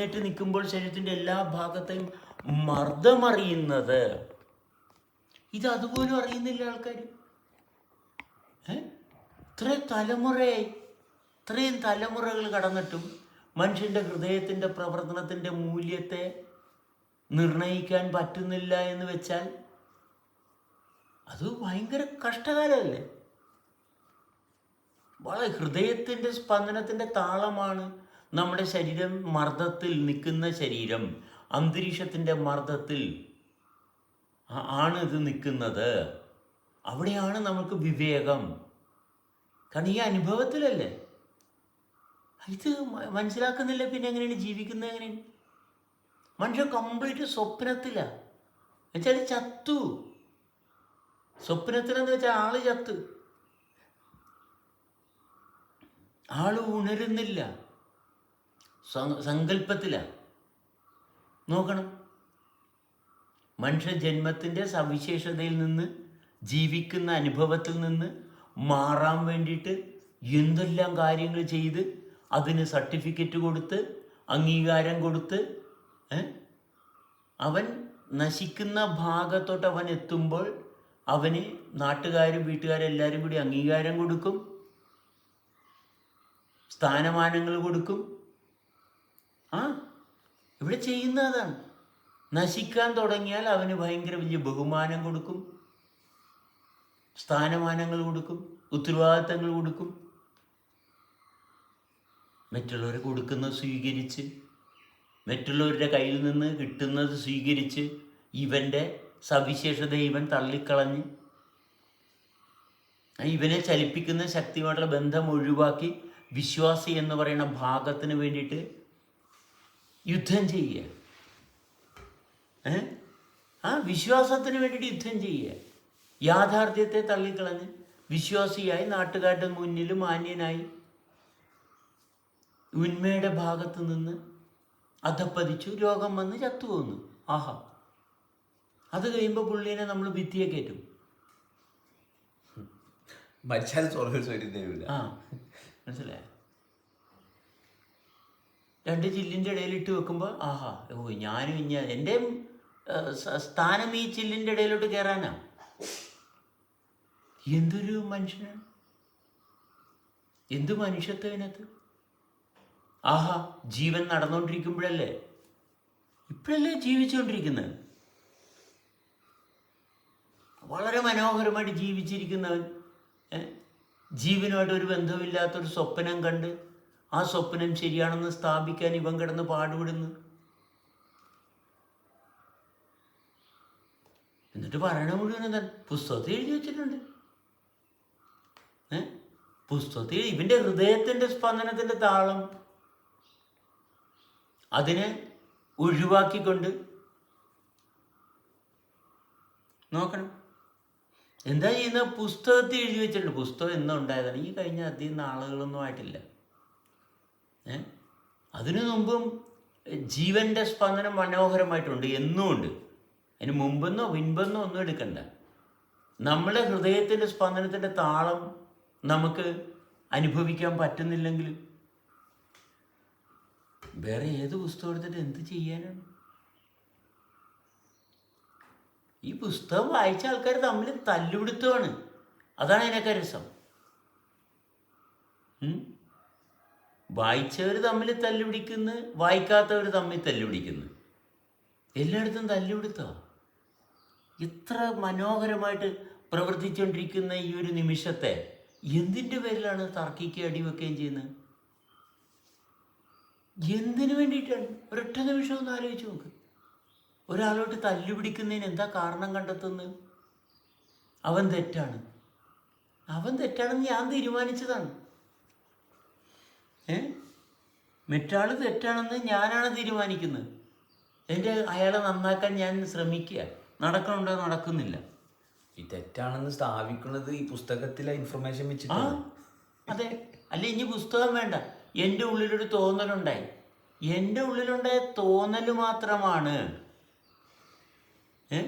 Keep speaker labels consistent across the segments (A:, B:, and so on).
A: എഴുന്നേറ്റ് നിൽക്കുമ്പോൾ ശരീരത്തിന്റെ എല്ലാ ഭാഗത്തെയും മർദ്ദമറിയുന്നത്. ഇത് അതുപോലും അറിയുന്നില്ല ആൾക്കാർ ഇത്രയും തലമുറയായി. ഇത്രയും തലമുറകൾ കടന്നിട്ടും മനുഷ്യന്റെ ഹൃദയത്തിന്റെ പ്രവർത്തനത്തിന്റെ മൂല്യത്തെ നിർണയിക്കാൻ പറ്റുന്നില്ല എന്ന് വെച്ചാൽ അത് ഭയങ്കര കഷ്ടകാലമല്ലേ? വളരെ ഹൃദയത്തിന്റെ സ്പന്ദനത്തിന്റെ താളമാണ് നമ്മുടെ ശരീരം മർദ്ദത്തിൽ നിൽക്കുന്ന ശരീരം അന്തരീക്ഷത്തിന്റെ മർദ്ദത്തിൽ ആണ് ഇത് നിൽക്കുന്നത്. അവിടെയാണ് നമുക്ക് വിവേകം. കാരണം ഈ അനുഭവത്തിലല്ലേ? ഇത് മനസ്സിലാക്കുന്നില്ല പിന്നെ എങ്ങനെയാണ് ജീവിക്കുന്നത് എങ്ങനെയാണ്? മനുഷ്യൻ കംപ്ലീറ്റ് സ്വപ്നത്തിലാണ് എന്നുവെച്ചാൽ ചത്തു. സ്വപ്നത്തിലെന്ന് വെച്ചാൽ ആൾ ചത്ത്. ആൾ ഉണരുന്നില്ല. സങ്കല്പത്തിലാണ് നോക്കണം. മനുഷ്യജന്മത്തിന്റെ സവിശേഷതയിൽ നിന്ന് ജീവിക്കുന്ന അനുഭവത്തിൽ നിന്ന് മാറാൻ വേണ്ടിയിട്ട് എന്തെല്ലാം കാര്യങ്ങൾ ചെയ്ത് അതിന് സർട്ടിഫിക്കറ്റ് കൊടുത്ത് അംഗീകാരം കൊടുത്ത് അവൻ നശിക്കുന്ന ഭാഗത്തോട്ട് അവൻ എത്തുമ്പോൾ അവന് നാട്ടുകാരും വീട്ടുകാരും എല്ലാവരും കൂടി അംഗീകാരം കൊടുക്കും. സ്ഥാനമാനങ്ങൾ കൊടുക്കും. ആ ഇവിടെ ചെയ്യുന്ന അതാണ്. നശിക്കാൻ തുടങ്ങിയാൽ അവന് ഭയങ്കര വലിയ ബഹുമാനം കൊടുക്കും. സ്ഥാനമാനങ്ങൾ കൊടുക്കും. ഉത്തരവാദിത്തങ്ങൾ കൊടുക്കും. മറ്റുള്ളവർ കൊടുക്കുന്നത് സ്വീകരിച്ച് മറ്റുള്ളവരുടെ കയ്യിൽ നിന്ന് കിട്ടുന്നത് സ്വീകരിച്ച് ഇവന്റെ സവിശേഷത ഇവൻ തള്ളിക്കളഞ്ഞ് ഇവനെ ചലിപ്പിക്കുന്ന ശക്തിയുമായിട്ടുള്ള ബന്ധം ഒഴിവാക്കി വിശ്വാസി എന്ന് പറയുന്ന ഭാഗത്തിന് വേണ്ടിയിട്ട് യുദ്ധം ചെയ്യുക ആ വിശ്വാസത്തിന് വേണ്ടിയിട്ട് യുദ്ധം ചെയ്യുക യാഥാർത്ഥ്യത്തെ തള്ളിക്കളഞ്ഞ് വിശ്വാസിയായി നാട്ടുകാരുടെ മുന്നിൽ മാന്യനായി ഉന്മയുടെ ഭാഗത്ത് നിന്ന് അധപ്പതിച്ചു രോഗം വന്ന് ചത്തുപോകുന്നു ആഹാ. അത് കഴിയുമ്പോൾ പുള്ളീനെ നമ്മൾ ഭിത്തിയെ കയറ്റും.
B: മരിച്ചാൽ
A: ആ. മനസ്സിലായോ? രണ്ട് ചില്ലിന്റെ ഇടയിൽ ഇട്ട് വെക്കുമ്പോൾ ആഹാ ഓ ഞാനും ഇനി എന്റെ സ്ഥാനം ഈ ചില്ലിന്റെ ഇടയിലോട്ട് കയറാനാ എന്തൊരു മനുഷ്യനാണ് എന്ത് മനുഷ്യത്വനകത്ത് ആഹാ ജീവൻ നടന്നുകൊണ്ടിരിക്കുമ്പോഴല്ലേ ഇപ്പോഴല്ലേ ജീവിച്ചുകൊണ്ടിരിക്കുന്നത് വളരെ മനോഹരമായിട്ട് ജീവിച്ചിരിക്കുന്നവൻ? ജീവനുമായിട്ട് ഒരു ബന്ധമില്ലാത്തൊരു സ്വപ്നം കണ്ട് ആ സ്വപ്നം ശരിയാണെന്ന് സ്ഥാപിക്കാൻ ഇവൻ കിടന്ന് പാടുപെടുന്നു. എന്നിട്ട് പറയണ മുഴുവൻ എന്താണ് പുസ്തകത്തിൽ എഴുതി വെച്ചിട്ടുണ്ട്. ഏ? പുസ്തകത്തിൽ ഇവന്റെ ഹൃദയത്തിന്റെ സ്പന്ദനത്തിന്റെ താളം അതിനെ ഒഴിവാക്കിക്കൊണ്ട് നോക്കണം. എന്താ ചെയ്യുന്ന പുസ്തകത്തിൽ എഴുതി വെച്ചിട്ടുണ്ട്. പുസ്തകം എന്നുണ്ടായതാണ് ഈ കഴിഞ്ഞ അധികം നാളുകളൊന്നും ആയിട്ടില്ല. അതിനു മുമ്പും ജീവന്റെ സ്പന്ദനം മനോഹരമായിട്ടുണ്ട് എന്നും ഉണ്ട്. അതിന് മുമ്പെന്നോ പിൻപെന്നോ ഒന്നും എടുക്കണ്ട. നമ്മുടെ ഹൃദയത്തിന്റെ സ്പന്ദനത്തിന്റെ താളം നമുക്ക് അനുഭവിക്കാൻ പറ്റുന്നില്ലെങ്കിൽ വേറെ ഏത് പുസ്തകം എടുത്തിട്ട് എന്ത് ചെയ്യാനാണ്? ഈ പുസ്തകം വായിച്ച ആൾക്കാർ തമ്മിൽ തല്ലുപിടുത്തമാണ്. അതാണ് അതിനൊക്കെ രസം? വായിച്ചവർ തമ്മിൽ തല്ലുപിടിക്കുന്നു വായിക്കാത്തവർ തമ്മിൽ തല്ലുപിടിക്കുന്നു. എല്ലായിടത്തും തല്ലുപിടുത്തോ? ഇത്ര മനോഹരമായിട്ട് പ്രവർത്തിച്ചുകൊണ്ടിരിക്കുന്ന ഈ ഒരു നിമിഷത്തെ എന്തിന്റെ പേരിലാണ് തർക്കിക്ക് അടിവെക്കുകയും ചെയ്യുന്നത്? എന്തിനു വേണ്ടിയിട്ടാണ്? ഒരൊറ്റ നിമിഷം ഒന്ന് ആലോചിച്ച് നോക്ക്. ഒരാളോട്ട് തല്ലുപിടിക്കുന്നതിന് എന്താ കാരണം കണ്ടെത്തുന്നത്? അവൻ തെറ്റാണ്. അവൻ തെറ്റാണെന്ന് ഞാൻ തീരുമാനിച്ചതാണ്. ഏ? മറ്റാൾ തെറ്റാണെന്ന് ഞാനാണ് തീരുമാനിക്കുന്നത്. എന്റെ അയാളെ നന്നാക്കാൻ ഞാൻ ശ്രമിക്കുക. നടക്കണുണ്ടോ നടക്കുന്നില്ല.
B: ഈ തെറ്റാണെന്ന് സ്ഥാപിക്കുന്നത് ഈ പുസ്തകത്തിലെ ഇൻഫർമേഷൻ
A: ആ അതെ. അല്ല ഇനി പുസ്തകം വേണ്ട. എന്റെ ഉള്ളിലൊരു തോന്നലുണ്ടായി. എന്റെ ഉള്ളിലുണ്ടായ തോന്നൽ മാത്രമാണ്. ഏ?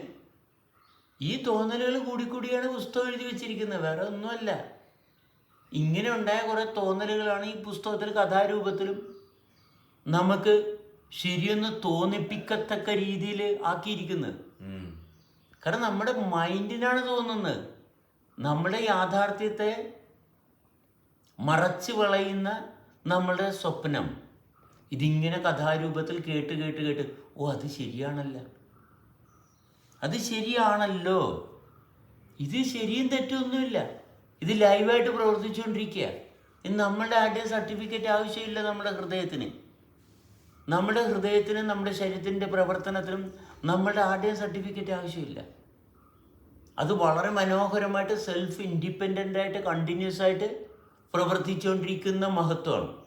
A: ഈ തോന്നലുകൾ കൂടിക്കൂടിയാണ് പുസ്തകം എഴുതി വെച്ചിരിക്കുന്നത്. വേറെ ഒന്നുമല്ല. ഇങ്ങനെ ഉണ്ടായ കുറേ തോന്നലുകളാണ് ഈ പുസ്തകത്തിൽ കഥാരൂപത്തിലും നമുക്ക് ശരിയെന്ന് തോന്നിപ്പിക്കത്തക്ക രീതിയിൽ ആക്കിയിരിക്കുന്നത്. കാരണം നമ്മുടെ മൈൻഡിനാണ് തോന്നുന്നത്. നമ്മുടെ യാഥാർത്ഥ്യത്തെ മറച്ചു വളയുന്ന നമ്മുടെ സ്വപ്നം. ഇതിങ്ങനെ കഥാരൂപത്തിൽ കേട്ട് കേട്ട് കേട്ട് ഓ അത് ശരിയാണല്ല. അത് ശരിയാണല്ലോ. ഇത് ശരിയും തെറ്റൊന്നുമില്ല ഇത് ലൈവായിട്ട് പ്രവർത്തിച്ചുകൊണ്ടിരിക്കുക. ഇത് നമ്മളുടെ ആരുടെ സർട്ടിഫിക്കറ്റ് ആവശ്യമില്ല നമ്മുടെ ഹൃദയത്തിന്. നമ്മുടെ ഹൃദയത്തിനും നമ്മുടെ ശരീരത്തിന്റെ പ്രവർത്തനത്തിനും നമ്മളുടെ ആരുടെയും സർട്ടിഫിക്കറ്റ് ആവശ്യമില്ല. അത് വളരെ മനോഹരമായിട്ട് സെൽഫ് ഇൻഡിപെൻഡന്റ് ആയിട്ട് കണ്ടിന്യൂസ് ആയിട്ട് പ്രവർത്തിച്ചുകൊണ്ടിരിക്കുന്ന മഹത്വമാണ്.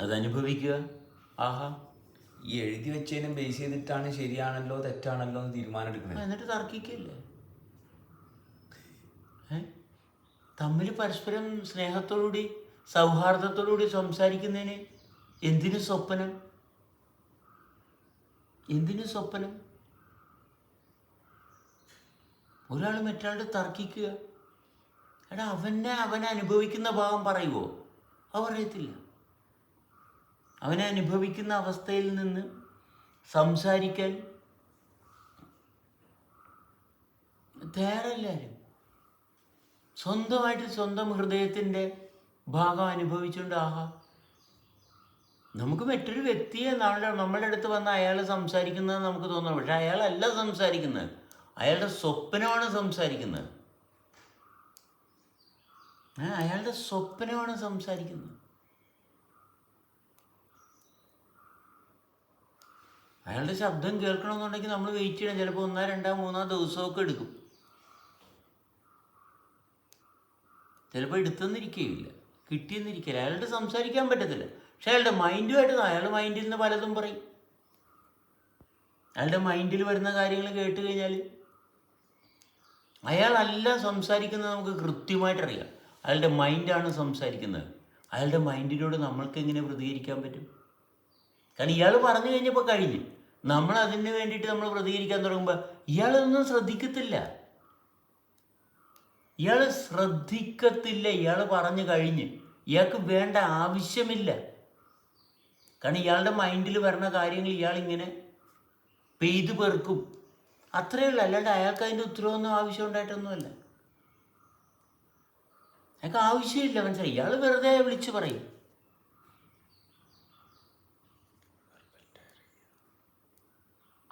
A: അതനുഭവിക്കുക ആഹാ.
B: ഈ എഴുതി വെച്ചതിനും ബേസ് ചെയ്തിട്ടാണ് ശരിയാണല്ലോ തെറ്റാണല്ലോ എന്ന് തീരുമാനം എടുക്കുന്നത്
A: എന്നിട്ട് തർക്കിക്കല്ലേ തമ്മിൽ പരസ്പരം സ്നേഹത്തോടുകൂടി സൗഹാർദ്ദത്തോടുകൂടി സംസാരിക്കുന്നതിന് എന്തിനു സ്വപ്നം? എന്തിനു സ്വപ്നം? ഒരാൾ മറ്റൊരാളുടെ തർക്കിക്കുക. എടാ അവനെ അവൻ അനുഭവിക്കുന്ന ഭാവം പറയുവോ? അവ പറയത്തില്ല അവനെ അനുഭവിക്കുന്ന അവസ്ഥയിൽ നിന്ന് സംസാരിക്കാൻ തയ്യാറല്ലാരും. സ്വന്തമായിട്ട് സ്വന്തം ഹൃദയത്തിന്റെ ഭാഗം അനുഭവിച്ചുകൊണ്ട് നമുക്ക് മറ്റൊരു വ്യക്തിയെ നമ്മുടെ നമ്മളുടെ അടുത്ത് വന്ന് അയാൾ സംസാരിക്കുന്നത് നമുക്ക് തോന്നണം. പക്ഷെ അയാളല്ല സംസാരിക്കുന്നത്. അയാളുടെ സ്വപ്നമാണ് സംസാരിക്കുന്നത്. അയാളുടെ സ്വപ്നമാണ് സംസാരിക്കുന്നത്. അയാളുടെ ശബ്ദം കേൾക്കണമെന്നുണ്ടെങ്കിൽ നമ്മൾ വെയിറ്റ് ചെയ്യണം. ചിലപ്പോൾ ഒന്നോ രണ്ടോ മൂന്നോ ദിവസമൊക്കെ എടുക്കും. ചിലപ്പോൾ എടുത്തെന്നിരിക്കുകയില്ല കിട്ടിയെന്നിരിക്കില്ല അയാളുടെ സംസാരിക്കാൻ പറ്റത്തില്ല. പക്ഷെ അയാളുടെ മൈൻഡുമായിട്ട് അയാൾ മൈൻഡിൽ നിന്ന് പലതും പറയും. അയാളുടെ മൈൻഡിൽ വരുന്ന കാര്യങ്ങൾ കേട്ട് കഴിഞ്ഞാൽ അയാളല്ല സംസാരിക്കുന്നത് നമുക്ക് കൃത്യമായിട്ടറിയാം അയാളുടെ മൈൻഡാണ് സംസാരിക്കുന്നത്. അയാളുടെ മൈൻഡിനോട് നമ്മൾക്ക് എങ്ങനെ പ്രതികരിക്കാൻ പറ്റും? കാരണം ഇയാൾ പറഞ്ഞു കഴിഞ്ഞപ്പോൾ കഴിഞ്ഞു. നമ്മൾ അതിന് വേണ്ടിയിട്ട് നമ്മൾ പ്രതികരിക്കാൻ തുടങ്ങുമ്പോൾ ഇയാളൊന്നും ശ്രദ്ധിക്കത്തില്ല. ഇയാൾ ശ്രദ്ധിക്കത്തില്ല ഇയാൾ പറഞ്ഞു കഴിഞ്ഞ്. ഇയാൾക്ക് വേണ്ട ആവശ്യമില്ല. കാരണം ഇയാളുടെ മൈൻഡിൽ വരുന്ന കാര്യങ്ങൾ ഇയാൾ ഇങ്ങനെ പെയ്തു പെറുക്കും. അത്രയേ ഉള്ളൂ. അല്ലാണ്ട് അയാൾക്ക് അതിന്റെ ഉത്തരവൊന്നും ആവശ്യം ഉണ്ടായിട്ടൊന്നുമല്ല. അയാൾക്ക് ആവശ്യമില്ല മനസ്സിലായി? ഇയാൾ വെറുതെ വിളിച്ചു പറയും.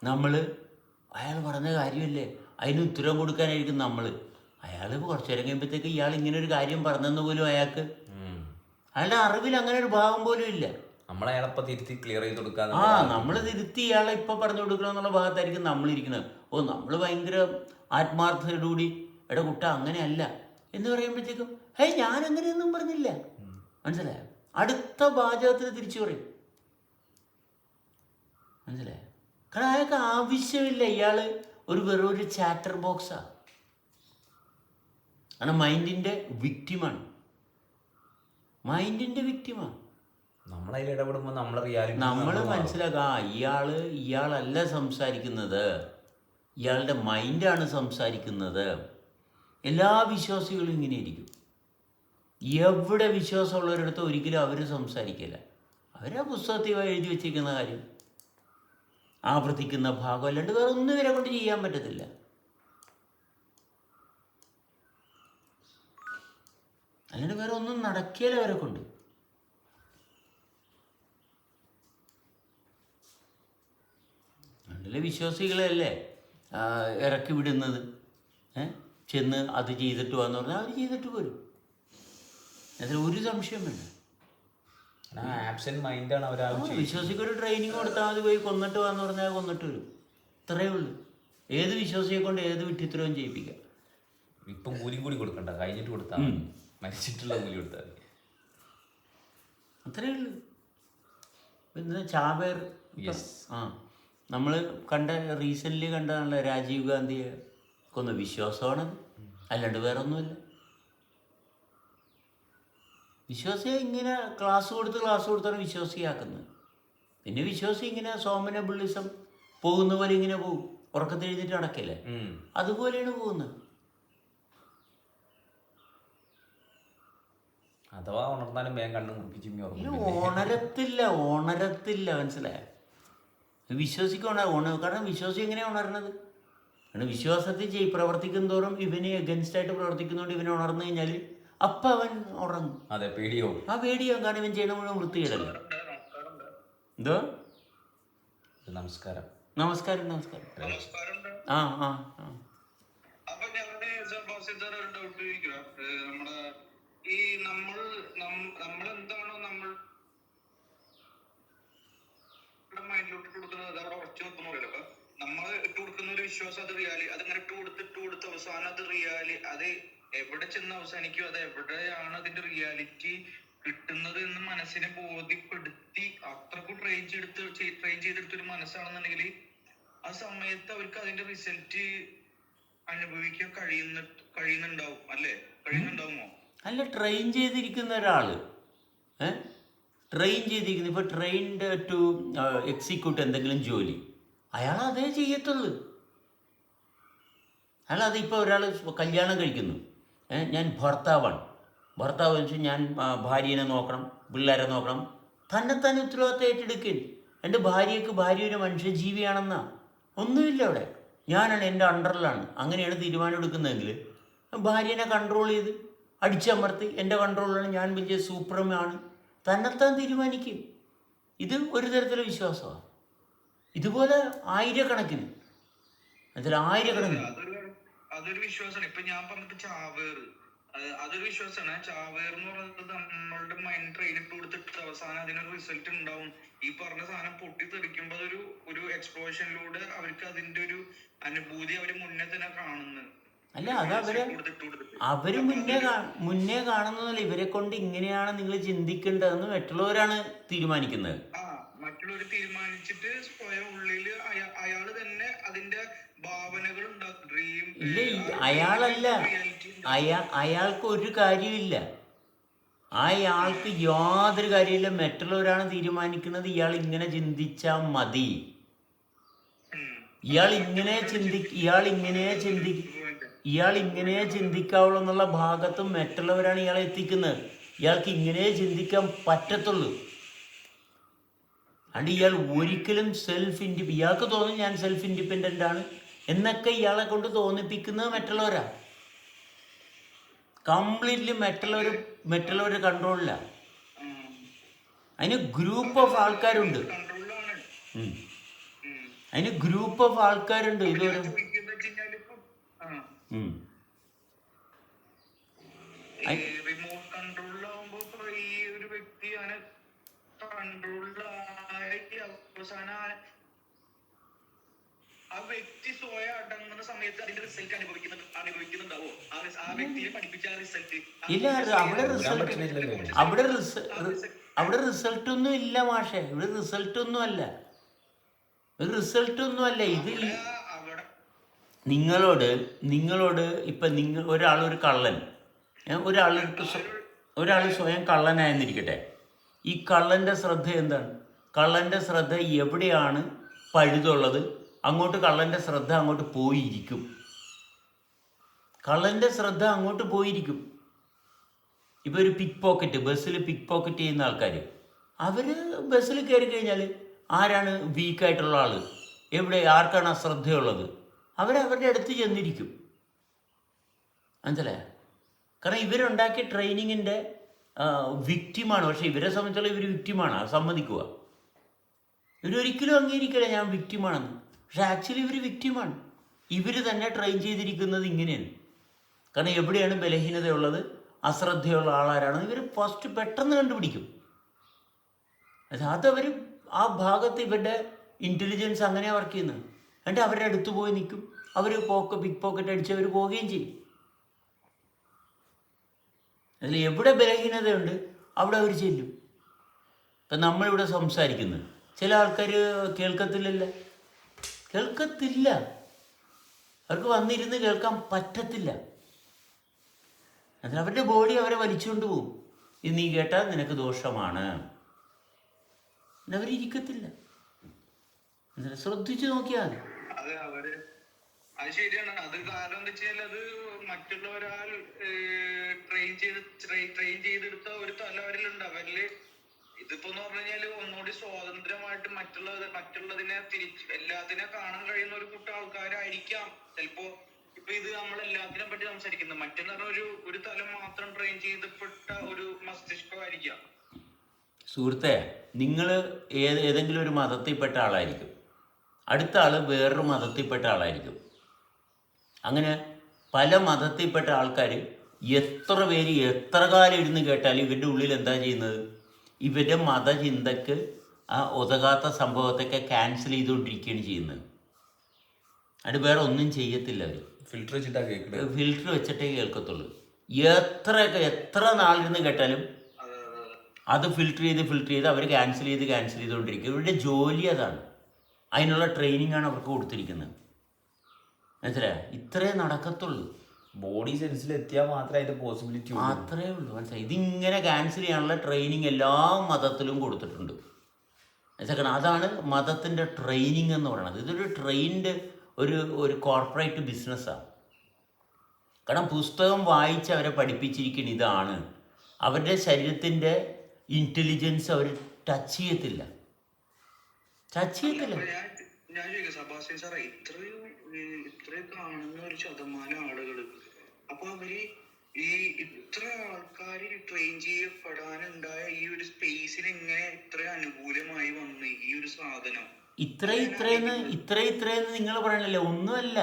A: നമ്മൾ അയാൾ പറഞ്ഞ കാര്യമല്ലേ? അതിന് ഉത്തരം കൊടുക്കാനായിരിക്കും നമ്മൾ അയാൾ കുറച്ചു നേരം കഴിയുമ്പോഴത്തേക്ക് ഇയാൾ ഇങ്ങനെ ഒരു കാര്യം പറഞ്ഞെന്ന് പോലും അയാൾക്ക്. അയാളുടെ അറിവിൽ അങ്ങനെ ഒരു ഭാവം പോലും ഇല്ല.
B: അയാളപ്പം തിരുത്തി ക്ലിയർ ചെയ്ത് കൊടുക്കാൻ
A: ആ നമ്മൾ തിരുത്തി ഇയാളെ ഇപ്പൊ പറഞ്ഞു കൊടുക്കണം എന്നുള്ള ഭാഗത്തായിരിക്കും നമ്മളിരിക്കുന്നത്. ഓ നമ്മൾ ഭയങ്കര ആത്മാർത്ഥതയോടുകൂടി എടാ കുട്ട അങ്ങനെയല്ല എന്ന് പറയുമ്പോഴത്തേക്കും ഹേ ഞാൻ അങ്ങനെയൊന്നും പറഞ്ഞില്ല മനസ്സിലായോ? അടുത്ത പാചകത്തിന് തിരിച്ചു പറയും. മനസ്സിലായോ? കാരണം അയാൾക്ക് ആവശ്യമില്ല ഇയാൾ ഒരു വെറൊരു ചാറ്റർ ബോക്സാ. കാരണം മൈൻഡിന്റെ വിക്റ്റിമാണ് മൈൻഡിന്റെ വിക്റ്റിമാണ്
B: നമ്മളതിൽ ഇടപെടുമ്പോൾ നമ്മളെ റിയാലിറ്റി
A: നമ്മൾ മനസ്സിലാക്കുക ആ ഇയാൾ ഇയാളല്ല സംസാരിക്കുന്നത്. ഇയാളുടെ മൈൻഡാണ് സംസാരിക്കുന്നത്. എല്ലാ വിശ്വാസികളും ഇങ്ങനെ ഇരിക്കും. എവിടെ വിശ്വാസമുള്ളവരടുത്ത് ഒരിക്കലും അവർ സംസാരിക്കില്ല. അവരാ പുസ്തകത്തിൽ എഴുതി വെച്ചിരിക്കുന്ന കാര്യം. ആവർത്തിക്കുന്ന ഭാഗം അല്ലാണ്ട് വേറെ ഒന്നും ഇവരെ കൊണ്ട് ചെയ്യാൻ പറ്റത്തില്ല. അല്ലാണ്ട് വേറെ ഒന്നും നടക്കില്ല അവരെ കൊണ്ട്. അതിലെ വിശ്വാസികളല്ലേ? ഇറക്കി വിടുന്നത്. ചെന്ന് അത് ചെയ്തിട്ട് വന്നു പറഞ്ഞാൽ അവർ ചെയ്തിട്ട് പോരും. അതിൽ ഒരു സംശയം വേണ്ട
B: ആബ്സെന്റ് മൈൻഡാണ്
A: അവർ
B: ഒരാൾ
A: വിശ്വാസിക്ക് ഒരു ട്രെയിനിങ് കൊടുത്താൽ മതി പോയി കൊന്നിട്ട് വന്നു പറഞ്ഞാൽ കൊന്നിട്ട് വരും. ഇത്രയേ ഉള്ളൂ. ഏത് വിശ്വാസിയെ കൊണ്ട് ഏത് വിട്ടിത്തരവും ചെയ്യിപ്പിക്കാം.
B: ഇപ്പം കൂലി കൂടി കൊടുക്കണ്ട കഴിഞ്ഞിട്ട് കൊടുത്താൽ. മരിച്ചിട്ടുള്ള കൂലി കൊടുത്താൽ മതി.
A: അത്രയേ ഉള്ളൂ പിന്നെ ചാവേർ
B: യെസ്
A: ആ. നമ്മൾ കണ്ട റീസെന്റ്ലി കണ്ടതാണല്ലോ രാജീവ് ഗാന്ധിയെ കൊന്ന വിശ്വാസമാണത് അല്ലാണ്ട് വേറെ ഒന്നുമില്ല വിശ്വാസിയെ ഇങ്ങനെ ക്ലാസ് കൊടുത്ത് ക്ലാസ് കൊടുത്താണ് വിശ്വാസിയാക്കുന്നത്. പിന്നെ വിശ്വാസി ഇങ്ങനെ സോമന ബുള്ളിസം പോകുന്ന പോലെ ഇങ്ങനെ പോകും. ഉറക്കത്തിൽ എഴുതിയിട്ട് നടക്കില്ലേ അതുപോലെയാണ് പോകുന്നത്.
B: അഥവാ ഉണർന്നാലും വേഗം കണ്ണു ഉറങ്ങും.
A: ഉണരത്തില്ല ഉണരത്തില്ല മനസ്സിലായ? വിശ്വസിക്കണ? ഉണ കാരണം വിശ്വാസി എങ്ങനെയാണ് ഉണർന്നത്? കാരണം വിശ്വാസത്തിൽ ചെയ് പ്രവർത്തിക്കും തോറും ഇവന് എഗൻസ്റ്റ് ആയിട്ട് പ്രവർത്തിക്കുന്നതുകൊണ്ട് ഇവനെ ഉണർന്നു കഴിഞ്ഞാൽ അപ്പം അവൻ ഉറങ്ങും.
B: അതെ പേടിയാവും.
A: ആ പേടിയാവും കാരണം ഇവൻ ചെയ്യണ മുഴുവൻ വൃത്തികേടല്ല? എന്തോ?
B: നമസ്കാരം.
A: നമസ്കാരം നമസ്കാരം. ആ ആ ആ.
C: നമ്മുടെ ഈ നമ്മൾ നമ്മൾ എന്താണോ നമ്മൾ മൈൻഡിലോട്ട് കൊടുക്കുന്നത് അത് അവിടെ ഉറച്ചു നിൽക്കുന്ന പറയല്ലോ അപ്പൊ നമ്മൾ ഇട്ട് കൊടുക്കുന്ന ഒരു വിശ്വാസം അത് റിയാലി അതിങ്ങനെ ഇട്ട് കൊടുത്ത് ഇട്ട് കൊടുത്ത് അവസാനം അത് റിയാലി അത് എവിടെ ചെന്ന് അവസാനിക്കും അത് എവിടെയാണ് അതിന്റെ റിയാലിറ്റി കിട്ടുന്നത് എന്ന് മനസ്സിനെ ബോധ്യപ്പെടുത്തി അത്രക്കും ട്രെയിൻ ചെയ്തെടുത്ത് ട്രെയിൻ ചെയ്തെടുത്ത ഒരു മനസ്സാണെന്നുണ്ടെങ്കിൽ ആ സമയത്ത് അവർക്ക് അതിന്റെ റിസൾട്ട് അനുഭവിക്കാൻ കഴിയുന്ന കഴിയുന്നുണ്ടാവും അല്ലേ? കഴിയുന്നുണ്ടാവുമോ?
A: അല്ല ട്രെയിൻ ചെയ്തിരിക്കുന്ന ഒരാൾ ട്രെയിൻ ചെയ്തിരിക്കുന്ന ഇപ്പോൾ ട്രെയിൻഡ് ടു എക്സിക്യൂട്ട് എന്തെങ്കിലും ജോലി. അയാൾ അതേ ചെയ്യത്തുള്ളൂ. അയാൾ അതിപ്പോൾ ഒരാൾ കല്യാണം കഴിക്കുന്നു. ഞാൻ ഭർത്താവാണ്. ഭർത്താവ് വെച്ചാൽ ഞാൻ ഭാര്യനെ നോക്കണം പിള്ളേരെ നോക്കണം. തന്നെ തന്നെ ഉത്തരവാദിത്തം ഏറ്റെടുക്കും. എന്റെ ഭാര്യയ്ക്ക് ഭാര്യ ഒരു മനുഷ്യജീവിയാണെന്നാ ഒന്നുമില്ല അവിടെ. ഞാനാണ് എന്റെ അണ്ടറിലാണ് അങ്ങനെയാണ് തീരുമാനം എടുക്കുന്നതെങ്കിൽ ഭാര്യനെ കൺട്രോൾ ചെയ്ത്. അടിച്ചമർത്തി എന്റെ കൺട്രോളിലാണ് ഞാൻ വലിയ സൂപ്രമാണ്. തന്നെത്താൻ തീരുമാനിക്കും. ഇത് ഒരു തരത്തിലുള്ള വിശ്വാസമാണ്. ഇതുപോലെ ആയിരക്കണക്കിന്. അതിൽ ആയിരക്കണക്കിന്.
C: അതൊരു വിശ്വാസമാണ്. ഇപ്പൊ ഞാൻ പറഞ്ഞിട്ട് ചാവേർ. അതൊരു വിശ്വാസമാണ്. ചാവേർ എന്ന് പറയുന്നത് നമ്മളുടെ മൈൻഡ് ട്രെയിൻ ഇട്ട് കൊടുത്തിട്ട് അവസാനം അതിനൊരു റിസൾട്ട് ഉണ്ടാവും. ഈ പറഞ്ഞ സാധനം പൊട്ടിത്തെറിക്കുമ്പോ അതൊരു ഒരു എക്സ്പ്ലോഷനിലൂടെ അവർക്ക് അതിന്റെ ഒരു അനുഭൂതി അവർ മുന്നേ തന്നെ കാണുന്നു.
A: അല്ല അത്
C: അവർ
A: അവർ മുന്നേ മുന്നേ കാണുന്നതല്ല ഇവരെ കൊണ്ട് ഇങ്ങനെയാണ് നിങ്ങൾ ചിന്തിക്കേണ്ടതെന്ന് മറ്റുള്ളവരാണ് തീരുമാനിക്കുന്നത്.
C: മറ്റുള്ളവർ തീരുമാനിച്ചിട്ട് സ്വയം ഉള്ളിൽ അയാൾ തന്നെ അതിന്റെ ഭാവനകൾ ഡ്രീം
A: ഇല്ല അയാളല്ല. അയാ അയാൾക്ക് ഒരു കാര്യമില്ല അയാൾക്ക് യാതൊരു കാര്യമില്ല മറ്റുള്ളവരാണ് തീരുമാനിക്കുന്നത്. ഇയാൾ ഇങ്ങനെ ചിന്തിച്ചാ മതി. ഇയാൾ ഇങ്ങനെ ചിന്തി ഇയാൾ ഇങ്ങനെ ചിന്തി ഇയാൾ ഇങ്ങനെ ചിന്തിക്കാവുള്ളൂ എന്നുള്ള ഭാഗത്തും മറ്റുള്ളവരാണ് ഇയാളെ എത്തിക്കുന്നത്. ഇയാൾക്ക് ഇങ്ങനെ ചിന്തിക്കാൻ പറ്റത്തുള്ളൂ. അണ്ട് ഇയാൾ ഒരിക്കലും സെൽഫ് ഇൻഡി ഇയാൾക്ക് തോന്നും ഞാൻ സെൽഫ് ഇൻഡിപെൻഡന്റ് ആണ് എന്നൊക്കെ ഇയാളെ കൊണ്ട് തോന്നിപ്പിക്കുന്നത് മറ്റുള്ളവരാ. കംപ്ലീറ്റ്ലി മറ്റുള്ളവർ മറ്റുള്ളവരുടെ കൺട്രോളില്ല അതിന് ഗ്രൂപ്പ് ഓഫ് ആൾക്കാരുണ്ട്.
C: കൺട്രോളിലാണ്
A: അതിന് ഗ്രൂപ്പ് ഓഫ് ആൾക്കാരുണ്ട്. ഇതൊരു.
C: റിമോട്ട് കൺട്രോളിലാവുമ്പോ ഈ ഒരു വ്യക്തി അങ്ങനെ കൺട്രോളിലായി അവസാനം ആ- ആ വ്യക്തി സ്വയം അടങ്ങുന്ന സമയത്ത് അതിന്റെ റിസൾട്ട് അനുഭവിക്കുന്നുണ്ട് അനുഭവിക്കുന്നുണ്ടാവോ? ആ ആ വ്യക്തിയെ പഠിപ്പിച്ച റിസൾട്ട്
A: ഇല്ല അവിടെ റിസൾട്ട് അവിടെ റിസ- അവിടെ റിസൾട്ട് ഒന്നും ഇല്ല മാഷെ. ഇവിടെ റിസൾട്ട് ഒന്നും അല്ല. റിസൾട്ട് ഒന്നും അല്ല. ഇത് നിങ്ങളോട് നിങ്ങളോട് ഇപ്പം നിങ്ങൾ ഒരാൾ ഒരു കള്ളൻ. ഒരാൾക്ക് ഒരാൾ സ്വയം കള്ളനായെന്നിരിക്കട്ടെ. ഈ കള്ളന്റെ ശ്രദ്ധ എന്താണ്? കള്ളന്റെ ശ്രദ്ധ എവിടെയാണ് പഴുതുള്ളത്? അങ്ങോട്ട് കള്ളന്റെ ശ്രദ്ധ അങ്ങോട്ട് പോയിരിക്കും. കള്ളന്റെ ശ്രദ്ധ അങ്ങോട്ട് പോയിരിക്കും. ഇപ്പോൾ ഒരു പിക്ക് പോക്കറ്റ് ബസ്സിൽ പിക്ക് പോക്കറ്റ് ചെയ്യുന്ന ആൾക്കാർ അവർ ബസ്സിൽ കയറി കഴിഞ്ഞാൽ ആരാണ് വീക്കായിട്ടുള്ള ആൾ എവിടെ ആർക്കാണ് അശ്രദ്ധയുള്ളത് അവരവരുടെ അടുത്ത് ചെന്നിരിക്കും. മനസ്സിലായ? കാരണം ഇവരുണ്ടാക്കിയ ട്രെയിനിങ്ങിന്റെ വിക്റ്റിമാണ് പക്ഷേ ഇവരെ സംബന്ധിച്ചുള്ള ഇവർ വിക്റ്റിമാണ് അത് സമ്മതിക്കുക. ഇവരൊരിക്കലും അംഗീകരിക്കില്ല ഞാൻ വിക്റ്റിമാണെന്ന് പക്ഷെ ആക്ച്വലി ഇവർ വിക്റ്റിമാണ് ഇവർ തന്നെ ട്രെയിൻ ചെയ്തിരിക്കുന്നത് ഇങ്ങനെയാണ്. കാരണം എവിടെയാണ് ബലഹീനതയുള്ളത്? അശ്രദ്ധയുള്ള ആളാരാണ് ഇവർ ഫസ്റ്റ് പെട്ടെന്ന് കണ്ടുപിടിക്കും. അത് അതവർ ആ ഭാഗത്ത് ഇവരുടെ ഇന്റലിജൻസ് അങ്ങനെ വർക്ക് ചെയ്യുന്നത്. എന്നിട്ട് അവരുടെ അടുത്ത് പോയി നിൽക്കും. അവർ പോക്ക് പിക്ക് പോക്കറ്റ് അടിച്ച് അവർ പോവുകയും ചെയ്യും. അതിൽ എവിടെ ബലഹീനതയുണ്ട് അവിടെ അവർ ചെല്ലും. ഇപ്പം നമ്മളിവിടെ സംസാരിക്കുന്നത്. ചില ആൾക്കാർ കേൾക്കത്തില്ലല്ല. കേൾക്കത്തില്ല. അവർക്ക് വന്നിരുന്ന് കേൾക്കാൻ പറ്റത്തില്ല. അതിന് അവരുടെ ബോഡി അവരെ വലിച്ചുകൊണ്ട് പോകും. ഇത് നീ കേട്ടാൽ നിനക്ക് ദോഷമാണ്. അവരിരിക്കത്തില്ല. ശ്രദ്ധിച്ചു നോക്കിയാൽ മതി.
C: അത് അവർ അത് ശരിയാണ്. അത് കാരണം എന്താ വെച്ചാൽ അത് മറ്റുള്ളവരാൾ ട്രെയിൻ ചെയ്ത് ട്രെയിൻ ചെയ്തെടുത്ത ഒരു തല അവരിലുണ്ട്. അവരിൽ ഇതിപ്പോന്ന് പറഞ്ഞു കഴിഞ്ഞാൽ ഒന്നുകൂടി സ്വാതന്ത്ര്യമായിട്ട് മറ്റുള്ള മറ്റുള്ളതിനെ തിരിച്ച് എല്ലാത്തിനെ കാണാൻ കഴിയുന്ന ഒരു കൂട്ടം ആൾക്കാരായിരിക്കാം. ചിലപ്പോ ഇപ്പൊ ഇത് നമ്മൾ എല്ലാത്തിനെ പറ്റി സംസാരിക്കുന്നത്. മറ്റെന്ന് പറഞ്ഞ ഒരു ഒരു തലം മാത്രം ട്രെയിൻ ചെയ്തപ്പെട്ട ഒരു മസ്തിഷ്കമായിരിക്കാം.
A: സുഹൃത്തെ നിങ്ങൾ ഏത് ഏതെങ്കിലും ഒരു മതത്തിൽപ്പെട്ട ആളായിരിക്കും. അടുത്ത ആൾ വേറൊരു മതത്തിൽപ്പെട്ട ആളായിരിക്കും. അങ്ങനെ പല മതത്തിൽപ്പെട്ട ആൾക്കാർ എത്ര പേര് എത്ര കാലം ഇരുന്ന് കേട്ടാൽ ഇവരുടെ ഉള്ളിൽ എന്താ ചെയ്യുന്നത്? ഇവരുടെ മതചിന്തക്ക് ആ ഒതകാത്ത സംഭവത്തൊക്കെ ക്യാൻസൽ ചെയ്തുകൊണ്ടിരിക്കുകയാണ് ചെയ്യുന്നത്. അത് വേറെ ഒന്നും ചെയ്യത്തില്ല അവർ
B: ഫിൽറ്റർ വെച്ചിട്ടാ കേൾക്കുന്നത്
A: ഫിൽറ്റർ വെച്ചിട്ടേ കേൾക്കത്തുള്ളൂ. എത്ര എത്ര നാളിരുന്ന് കേട്ടാലും
C: അതെ
A: ഫിൽറ്റർ ചെയ്ത് ഫിൽറ്റർ ചെയ്ത് അവർ ക്യാൻസൽ ചെയ്ത് ക്യാൻസൽ ചെയ്തുകൊണ്ടിരിക്കും. ഇവരുടെ ജോലി അതാണ്. അതിനുള്ള ട്രെയിനിങ് ആണ് അവർക്ക് കൊടുത്തിരിക്കുന്നത്. മനസ്സിലായോ? ഇത്രേ നടക്കത്തുള്ളൂ.
B: ബോഡി സെൻസിൽ എത്തിയാൽ മാത്രമേ അതിന്റെ പോസിബിലിറ്റി
A: അത്രേ ഉള്ളൂ. മനസ്സിലായി? ഇതിങ്ങനെ ക്യാൻസൽ ചെയ്യാനുള്ള ട്രെയിനിങ് എല്ലാ മതത്തിലും കൊടുത്തിട്ടുണ്ട്. മനസ്സിലാക്കണം? അതാണ് മതത്തിന്റെ ട്രെയിനിങ് എന്ന് പറയുന്നത്. ഇതൊരു ട്രെയിൻഡ് ഒരു ഒരു കോർപ്പറേറ്റ് ബിസിനസ്സാണ് കാരണം പുസ്തകം വായിച്ച് അവരെ പഠിപ്പിച്ചിരിക്കുന്ന ഇതാണ്. അവരുടെ ശരീരത്തിന്റെ ഇന്റലിജൻസ് അവർ ടച്ച് ചെയ്യത്തില്ല. ടച്ച് ചെയ്യത്തില്ല
C: ഞാൻ ചോദിക്കാം സബാസ്റ്റ്യൻ സാറേ ഇത്രയും ഇത്രയും കാണുന്ന ഒരു ശതമാനം ആളുകൾ അപ്പൊ അവർ ഈ ഇത്ര ആൾക്കാർ ട്രെയിൻ ചെയ്യപ്പെടാനുണ്ടായ ഈ ഒരു സ്പേസിന് എങ്ങനെ ഇത്ര അനുകൂലമായി വന്നു ഈ ഒരു സാധനം?
A: ഇത്ര ഇത്രയെന്ന് ഇത്ര ഇത്രയെന്ന് നിങ്ങൾ പറയണില്ല? ഒന്നുമല്ല.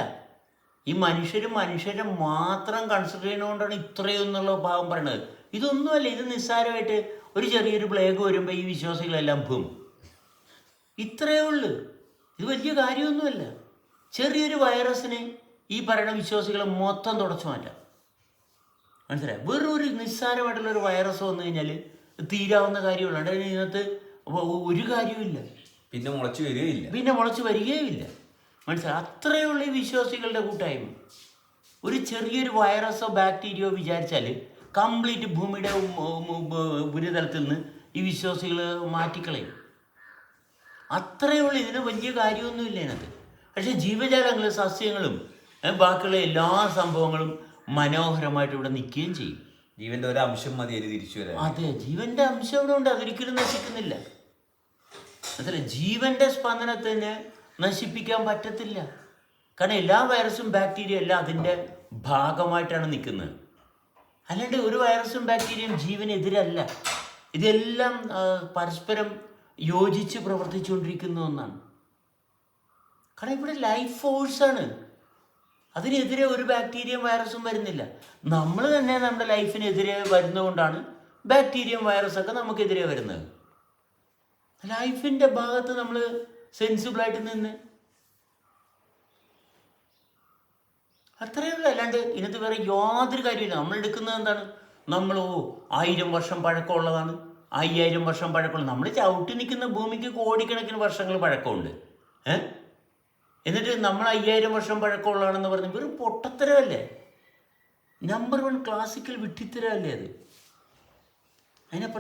A: ഈ മനുഷ്യർ മനുഷ്യരെ മാത്രം കൺസിഡർ ചെയ്യണോണ്ടാണ് ഇത്രയും എന്നുള്ള ഭാവം പറയണത്. ഇതൊന്നുമല്ല ഇത് നിസ്സാരമായിട്ട് ഒരു ചെറിയൊരു പ്ലേഗ് വരുമ്പോൾ ഈ വിശ്വാസികളെല്ലാം ഭൂം. ഇത്രയേ ഉള്ളൂ ഇത് വലിയ കാര്യമൊന്നുമല്ല ചെറിയൊരു വൈറസിനെ ഈ പറയുന്ന വിശ്വാസികളെ മൊത്തം തുടച്ചു മാറ്റാം മനസ്സിലായി വെറും ഒരു നിസ്സാരമായിട്ടുള്ള ഒരു വൈറസ് വന്നു കഴിഞ്ഞാൽ തീരാവുന്ന കാര്യമുള്ളൂ ഇതിനകത്ത് ഒരു കാര്യമില്ല
B: പിന്നെ മുളച്ചു വരികയില്ല
A: പിന്നെ മുളച്ചു വരികയുമില്ല മനസ്സിലായി അത്രയേ ഉള്ളൂ ഈ വിശ്വാസികളുടെ കൂട്ടായ്മ ഒരു ചെറിയൊരു വൈറസോ ബാക്ടീരിയോ വിചാരിച്ചാൽ കംപ്ലീറ്റ് ഭൂമിയുടെ ഉപരിതലത്തിൽ നിന്ന് ഈ വിശ്വാസികൾ മാറ്റിക്കളയും അത്രയേ ഉള്ളൂ. ഇതിന് വലിയ കാര്യമൊന്നുമില്ല അതിനകത്ത് പക്ഷേ ജീവജാലങ്ങളും സസ്യങ്ങളും ബാക്കിയുള്ള എല്ലാ സംഭവങ്ങളും മനോഹരമായിട്ട് ഇവിടെ നിൽക്കുകയും ചെയ്യും.
B: ജീവന്റെ ഒരു അംശം മതി അതിന് തിരിച്ചു വരാൻ.
A: അതെ ജീവന്റെ അംശം ഇവിടെ ഉണ്ട്. അതൊരിക്കലും നശിക്കുന്നില്ല. അതല്ല ജീവന്റെ സ്പന്ദനത്തിന് നശിപ്പിക്കാൻ പറ്റത്തില്ല. കാരണം എല്ലാ വൈറസും ബാക്ടീരിയ എല്ലാം അതിന്റെ ഭാഗമായിട്ടാണ് നിൽക്കുന്നത്. അല്ലാണ്ട് ഒരു വൈറസും ബാക്ടീരിയയും ജീവനെതിരല്ല. ഇതെല്ലാം പരസ്പരം യോജിച്ച് പ്രവർത്തിച്ചുകൊണ്ടിരിക്കുന്ന ഒന്നാണ്. കാരണം ഇവിടെ ലൈഫ് ഫോഴ്സാണ് അതിനെതിരെ ഒരു ബാക്ടീരിയയും വൈറസും വരുന്നില്ല. നമ്മൾ തന്നെ നമ്മുടെ ലൈഫിനെതിരെ വരുന്നതുകൊണ്ടാണ് ബാക്ടീരിയയും വൈറസൊക്കെ നമുക്കെതിരെ വരുന്നത്. ലൈഫിന്റെ ഭാഗത്ത് നമ്മൾ സെൻസിബിളായിട്ട് നിന്ന്. അത്രയേ അല്ലാണ്ട് ഇതിനകത്ത് വേറെ യാതൊരു കാര്യമില്ല നമ്മൾ എടുക്കുന്നത് എന്താണ്? നമ്മൾ ആയിരം വർഷം പഴക്കമുള്ളതാണ്. അയ്യായിരം വർഷം പഴക്കമുള്ള. നമ്മൾ ചവിട്ടി നിൽക്കുന്ന ഭൂമിക്ക് കോടിക്കണക്കിന് വർഷങ്ങൾ പഴക്കമുണ്ട്. ഏ? എന്നിട്ട് നമ്മൾ അയ്യായിരം വർഷം പഴക്കമുള്ളതാണെന്ന് പറഞ്ഞ് വെറും പൊട്ടത്തരമല്ലേ? നമ്പർ വൺ ക്ലാസിക്കൽ വിട്ടിത്തരമല്ലേ അത്? അതിനപ്പുറം